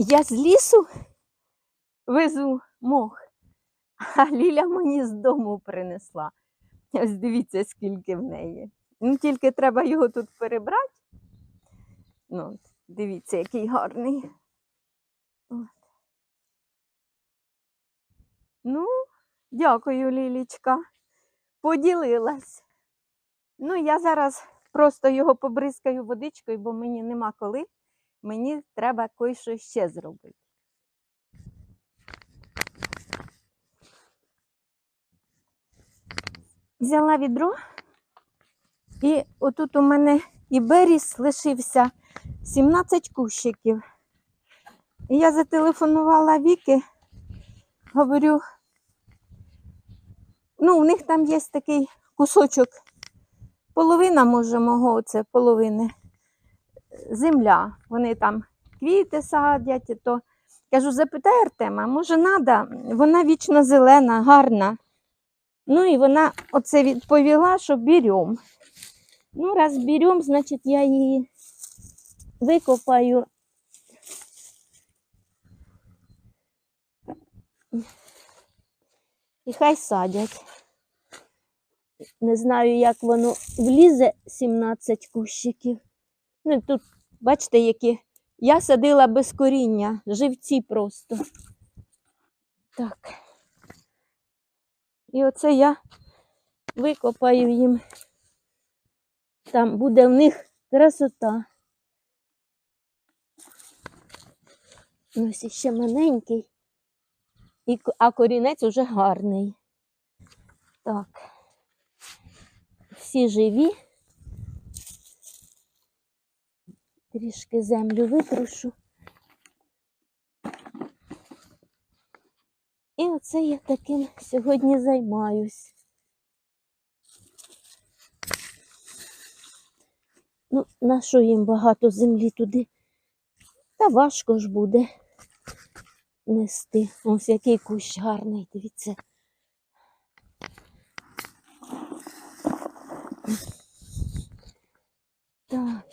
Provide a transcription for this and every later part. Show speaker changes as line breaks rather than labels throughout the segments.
Я з лісу везу мох, а Ліля мені з дому принесла. Ось дивіться, скільки в неї. Ну, тільки треба його тут перебрати. Ну, дивіться, який гарний. Ну, дякую, Лілічка. Поділилась. Ну, я зараз просто його побризкаю водичкою, бо мені нема коли. Мені треба кое-що ще зробити. Взяла відро, і отут у мене і беріс лишився 17 кущиків. І я зателефонувала Віки, говорю, ну, у них там є такий кусочок, половина, може, мого, це половини земля. Вони там квіти садять, то кажу, запитай Артема, може треба, вона вічно зелена, гарна. Ну і вона оце відповіла, що берем. Ну, раз берем, значить я її викопаю. І хай садять. Не знаю, як воно влізе 17 кущиків. Ну, тут, бачите, які. Я садила без коріння, живці просто. Так. І оце я викопаю їм. Там буде в них красота. Ось ще маленький. А корінець уже гарний. Так. Всі живі. Трішки землю витрушу. І оце я таким сьогодні займаюсь. Ну, на що їм багато землі туди? Та важко ж буде нести. Ось який кущ гарний, дивіться. Так.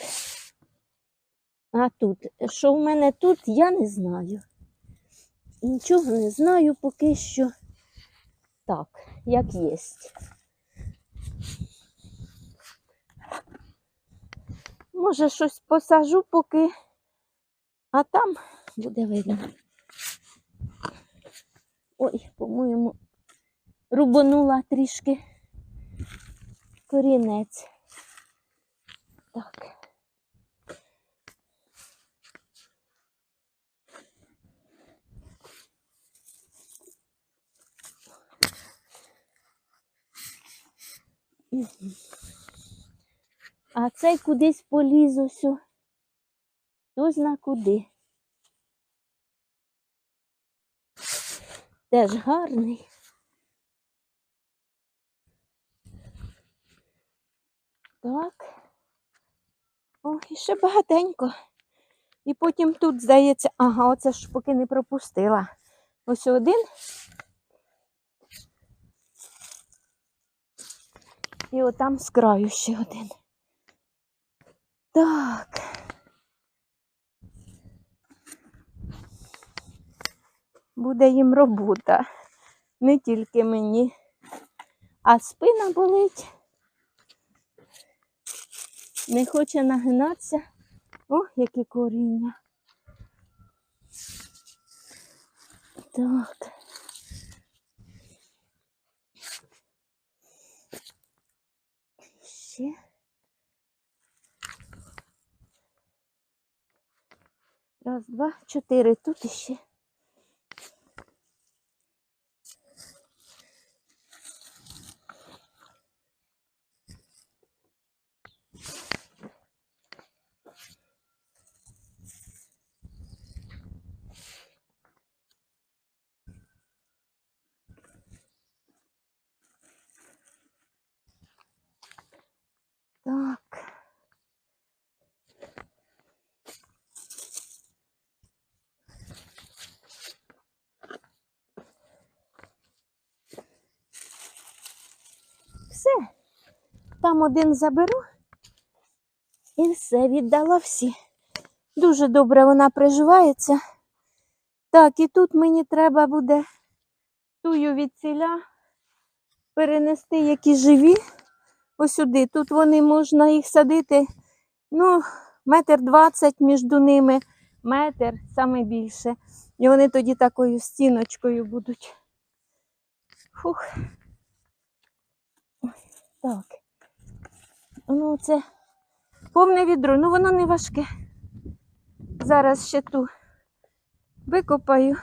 А тут, що в мене тут, я не знаю. Нічого не знаю поки що. Так, як єсть. Може, щось посажу поки, а там буде видно. Ой, по-моєму, рубанула трішки корінець. Так. А цей кудись поліз усю. Хто зна куди. Теж гарний. Так. О, і ще багатенько. І потім тут, здається, ага, оце ж поки не пропустила. Ось один. І отам з краю ще один. Так. Буде їм робота. Не тільки мені. А спина болить. Не хоче нагинатися. О, які коріння. Так. Ще. Раз, два, чотири. Тут іще. Так. Все. Там один заберу і все, віддала всі. Дуже добре вона приживається. Так, і тут мені треба буде тую від ціля перенести, які живі. Ось сюди. Тут вони можна їх садити. Ну, метр двадцять між ними, метр саме більше. І вони тоді такою стіночкою будуть. Фух. Так. Ну, це повне відро. Ну, воно не важке. Зараз ще ту викопаю.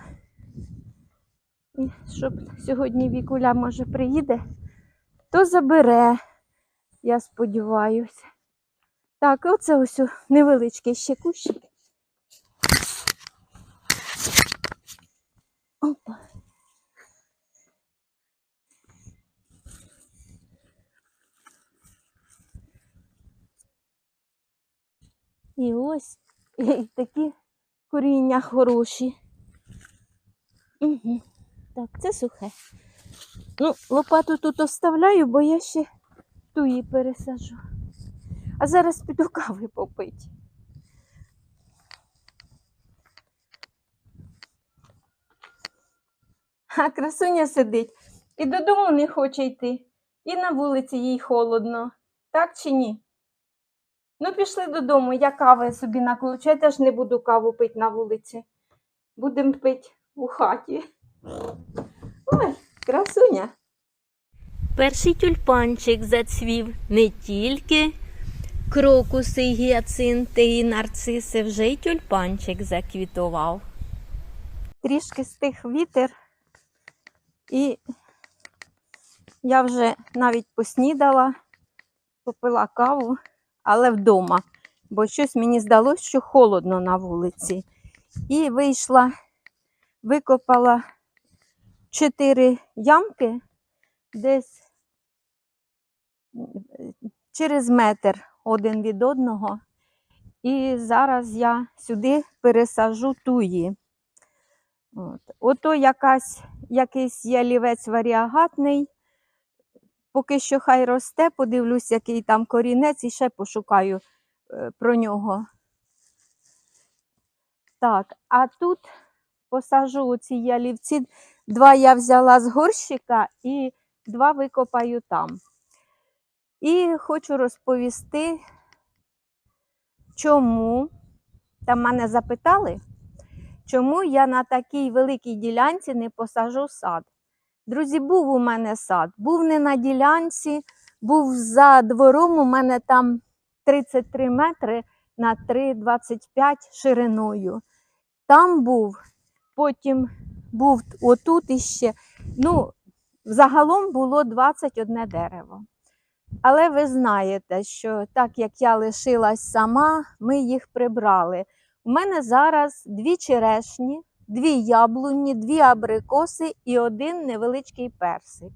І щоб сьогодні Вікуля, може, приїде, то забере, я сподіваюся. Так, оце ось невеличкий ще кущик. Опа. І ось і такі коріння хороші. Угу. Так, це сухе. Ну, лопату тут оставляю, бо я ще ту її пересажу. А зараз піду кави попити. А красуня сидить і додому не хоче йти. І на вулиці їй холодно. Так чи ні? Ну, пішли додому, я кави собі наколочу. Я теж не буду каву пити на вулиці. Будемо пити у хаті. Ой, красуня. Перший тюльпанчик зацвів не тільки крокуси, гіацинти і нарциси, вже й тюльпанчик заквітував. Трішки стих вітер, і я вже навіть поснідала, попила каву, але вдома, бо щось мені здалося, що холодно на вулиці. І вийшла, викопала чотири ямки десь через метр один від одного. І зараз я сюди пересажу туї. От. Ото якась, якийсь ялівець варіагатний. Поки що хай росте, подивлюсь, який там корінець, і ще пошукаю е, про нього. Так, а тут посажу оці ялівці. Два я взяла з горщика і два викопаю там. І хочу розповісти, чому, там мене запитали, чому я на такій великій ділянці не посажу сад. Друзі, був у мене сад, був не на ділянці, був за двором, у мене там 33 метри на 3,25 шириною. Там був, потім був отут іще. Ну, загалом було 21 дерево. Але ви знаєте, що так як я лишилась сама, ми їх прибрали. У мене зараз дві черешні, дві яблуні, дві абрикоси і один невеличкий персик.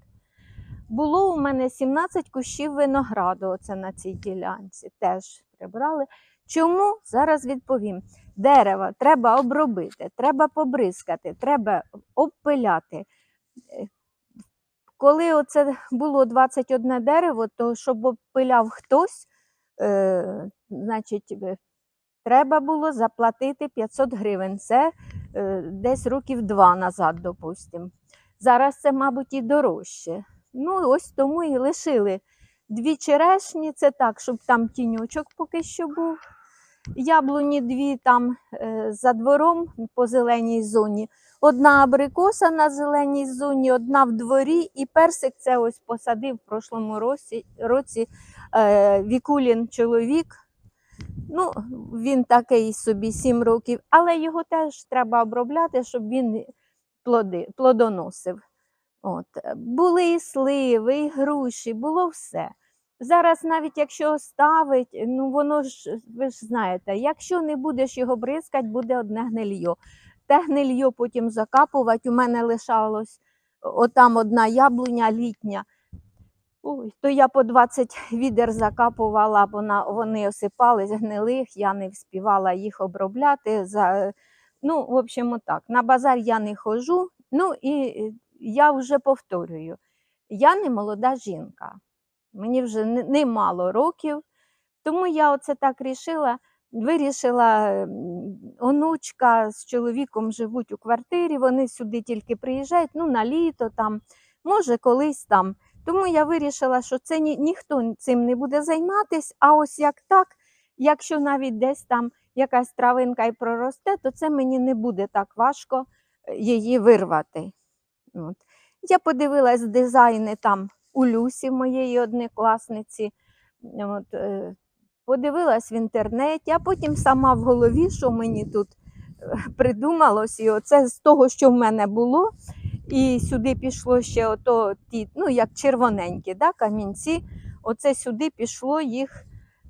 Було у мене 17 кущів винограду оце на цій ділянці. Теж прибрали. Чому? Зараз відповім. Дерева треба обробити, треба побризкати, треба обпиляти. Коли оце було 21 дерево, то щоб обпиляв хтось, е, значить, треба було заплатити 500 гривень. Це е, десь років два назад, допустимо. Зараз це, мабуть, і дорожче. Ну, ось тому і лишили дві черешні, це так, щоб там тіньочок поки що був. Яблуні дві там е, за двором по зеленій зоні. Одна абрикоса на зеленій зоні, одна в дворі, і персик це ось посадив в прошлому році, році е, Вікулін чоловік. Ну, він такий собі 7 років, але його теж треба обробляти, щоб він плоди, плодоносив. От. Були і сливи, і груші, було все. Зараз, навіть якщо ставить, ну воно ж, ви ж знаєте, якщо не будеш його бризкати, буде одне гнильо. Те гнильо потім закапувати. У мене лишалось отам одна яблуня літня. Ой, то я по 20 відер закапувала, вона, вони осипались гнилих, я не вспівала їх обробляти. За... Ну, в общем, отак. На базар я не ходжу. Ну і я вже повторюю: я не молода жінка. Мені вже немало років, тому я оце так рішила. Вирішила онучка з чоловіком живуть у квартирі, вони сюди тільки приїжджають, ну, на літо там, може, колись там. Тому я вирішила, що це ні, ніхто цим не буде займатися, а ось як так, якщо навіть десь там якась травинка і проросте, то це мені не буде так важко е, її вирвати. От. Я подивилась дизайни там у Люсі, моєї однокласниці. От, е, подивилась в інтернеті, а потім сама в голові, що мені тут е, придумалось, і оце з того, що в мене було. І сюди пішло ще ото ті, ну як червоненькі, да, камінці. Оце сюди пішло їх,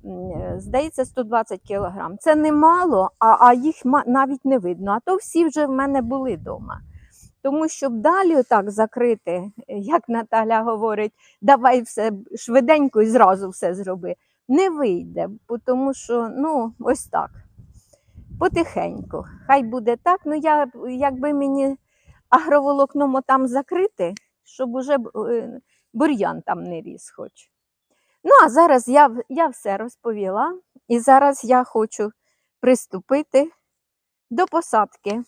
е, здається, 120 кілограм. Це немало, а, а їх навіть не видно. А то всі вже в мене були вдома. Тому щоб далі отак закрити, як Наталя говорить, давай все швиденько і зразу все зроби. Не вийде, тому що ну, ось так. Потихеньку. Хай буде так. Ну, я, якби мені агроволокном отам закрити, щоб уже е, бур'ян там не ріс хоч. Ну, а зараз я, я все розповіла, і зараз я хочу приступити до посадки.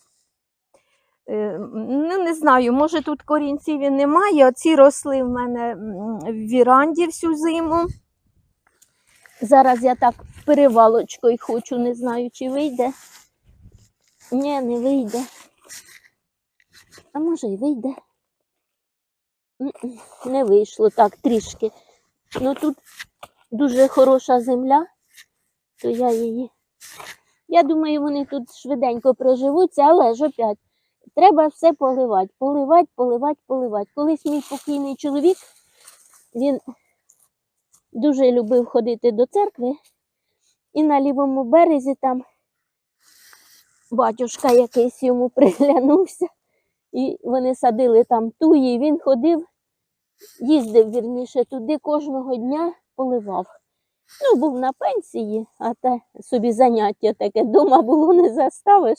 Е, Ну, не знаю, може тут корінців і немає. Оці росли в мене в віранді всю зиму. Зараз я так перевалочкою хочу, не знаю, чи вийде. Ні, не вийде. А може й вийде. Не вийшло так трішки. Ну тут дуже хороша земля, то я її. Я думаю, вони тут швиденько приживуться, але ж опять треба все поливати. Поливати, поливати, поливати. Колись мій покійний чоловік, він дуже любив ходити до церкви, і на лівому березі там батюшка якийсь йому приглянувся, і вони садили там туї, і він ходив, їздив вірніше туди кожного дня поливав. Ну, був на пенсії, а те собі заняття таке дома було не заставиш.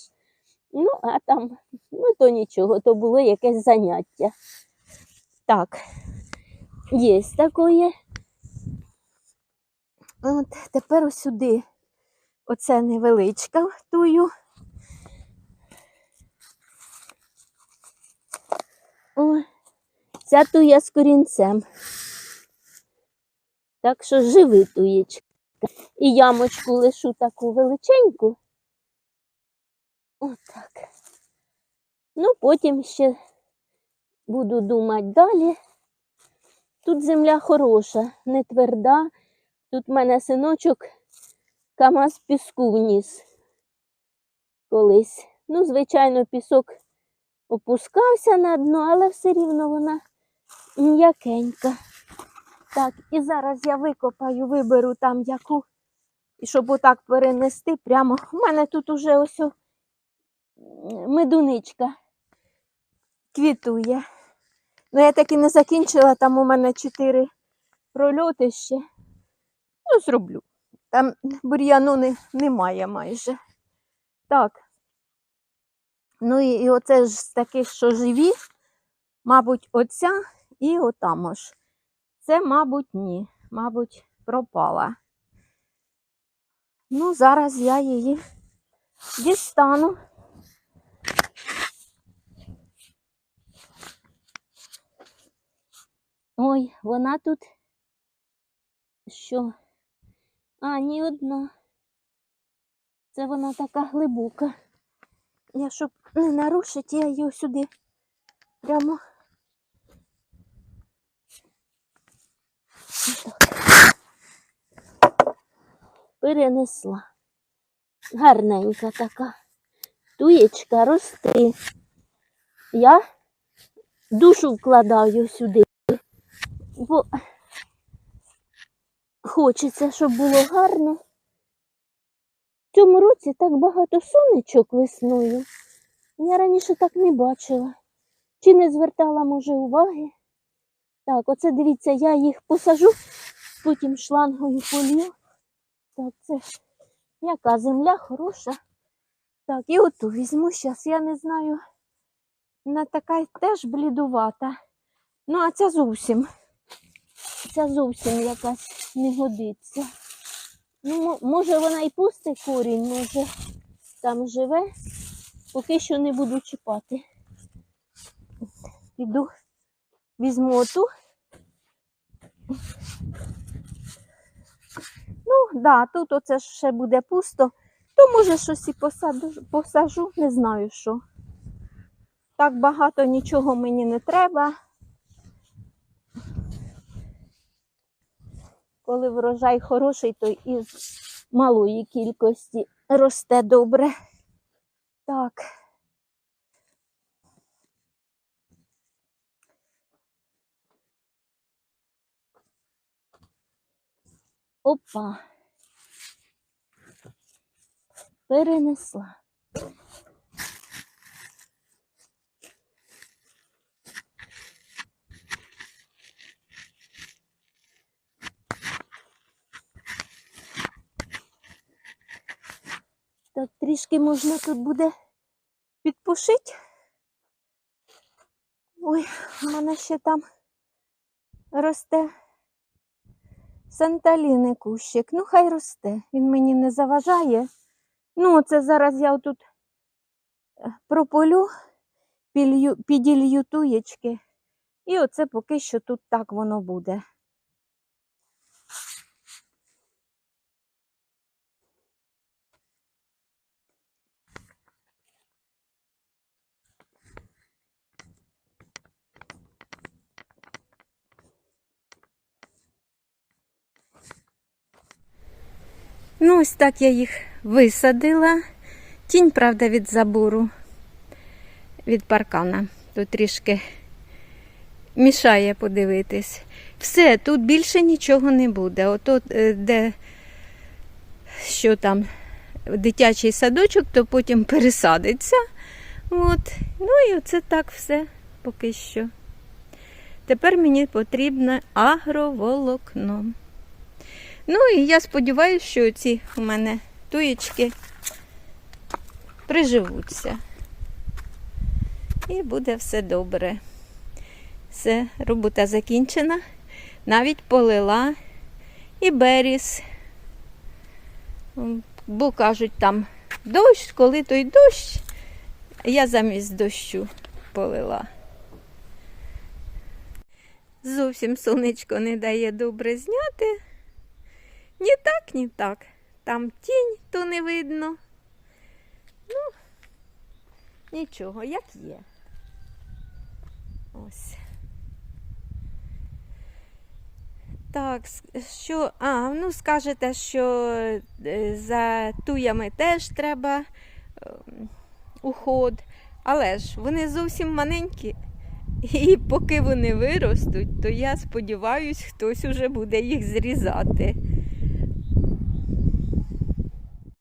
Ну, а там, ну то нічого, то було якесь заняття. Так, є такое. От тепер сюди. Оце невеличка тую. О, ця туя з корінцем. Так що живи туєчка. І ямочку лишу таку величеньку. Отак. Ну, потім ще буду думати далі. Тут земля хороша, не тверда. Тут в мене синочок камаз піску вніс колись. Ну, звичайно, пісок опускався на дно, але все рівно вона м'якенька. Так, і зараз я викопаю, виберу там яку, і щоб отак перенести прямо. У мене тут уже ось медуничка квітує. Ну, я так і не закінчила, там у мене чотири прольоти ще. Ну, зроблю. Там бур'яну не, немає майже. Так. Ну і, і оце ж з що живі, мабуть, оця і отам аж. Це, мабуть, ні. Мабуть, пропала. Ну, зараз я її дістану. Ой, вона тут що? А, ні одна. Це вона така глибока. Я щоб не нарушити, я її сюди прямо. Перенесла. Гарненька така. Туєчка рости. Я душу вкладаю сюди, бо хочеться, щоб було гарно. В цьому році так багато сонечок весною. Я раніше так не бачила. Чи не звертала, може, уваги? Так, оце дивіться, я їх посажу, потім шлангою полью. Так, це яка земля хороша. Так, і оту візьму зараз, я не знаю. Вона така теж блідувата. Ну, а ця зовсім. Ця зовсім якась не годиться.
Ну, може вона і пустить корінь, може там живе. Поки що не буду чіпати. Піду, візьму оту.
Ну, да, тут оце ще буде пусто, то може щось і посаду, посажу, не знаю що. Так багато нічого мені не треба. Коли врожай хороший, то із малої кількості росте добре. Так.
Опа. Перенесла. Так, трішки можна тут буде
Підпушить. Ой, у мене ще там росте санталіни кущик. Ну, хай росте. Він мені не заважає. Ну, це зараз я тут прополю, підлью, піділью туєчки. І оце поки що тут так воно буде. Ну, ось так я їх висадила. Тінь, правда, від забору, від паркана. Тут трішки мішає подивитись. Все, тут більше нічого не буде. Ото, е, де що там, дитячий садочок, то потім пересадиться. От. Ну і оце так все поки що. Тепер мені потрібно агроволокно. Ну і я сподіваюся, що ці у мене туєчки приживуться. І буде все добре. Все, робота закінчена. Навіть полила і беріз. Бо кажуть, там дощ, коли той дощ, я замість дощу полила. Зовсім сонечко не дає добре зняти. Ні так, ні так. Там тінь, то не видно. Ну, нічого, як є. Ось. Так, що, а, ну скажете, що е, за туями теж треба ем, уход, але ж вони зовсім маленькі. І поки вони виростуть, то я сподіваюся, хтось уже буде їх зрізати.